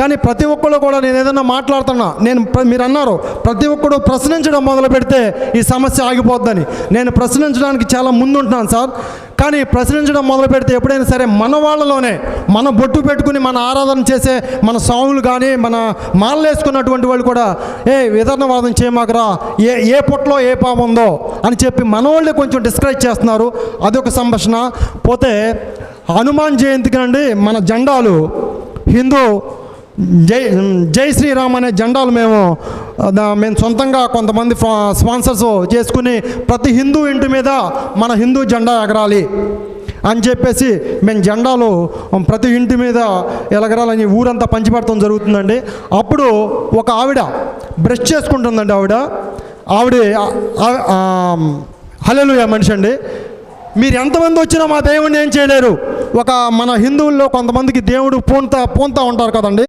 కానీ ప్రతి ఒక్కళ్ళు కూడా నేను ఏదైనా మాట్లాడుతున్నా నేను మీరు అన్నారు ప్రతి ఒక్కడు ప్రశ్నించడం మొదలు పెడితే ఈ సమస్య ఆగిపోద్దని. నేను ప్రశ్నించడానికి చాలా ముందుంటున్నాను సార్. కానీ ప్రశ్నించడం మొదలు పెడితే ఎప్పుడైనా సరే మన వాళ్ళలోనే మన బొట్టు పెట్టుకుని మన ఆరాధన చేసే మన స్వాములు కానీ మన మాలలేసుకున్నటువంటి వాళ్ళు కూడా ఏ విధానవాదం చేయమాకరా ఏ ఏ పొట్లో ఏ పాము ఉందో అని చెప్పి మన వాళ్ళే కొంచెం డిస్క్రైబ్ చేస్తున్నారు. అదొక సంభాషణ. పోతే హనుమాన్ జయంతికి అండి మన జెండాలు హిందూ జై జై శ్రీరామ్ అనే జెండాలు మేము మేము సొంతంగా కొంతమంది స్పాన్సర్స్ చేసుకుని ప్రతి హిందూ ఇంటి మీద మన హిందూ జెండా ఎగరాలి అని చెప్పేసి మేము జెండాలు ప్రతి ఇంటి మీద ఎలగరాలని ఊరంతా పంచిపెడతాం జరుగుతుందండి. అప్పుడు ఒక ఆవిడ బ్రష్ చేసుకుంటుందండి ఆవిడ. ఆవిడ హలెలు మనిషి అండి. మీరు ఎంతమంది వచ్చినా మా దేవుడిని ఏం చేయలేరు. ఒక మన హిందువుల్లో కొంతమందికి దేవుడు పూంతా పూంతా ఉంటారు కదండి.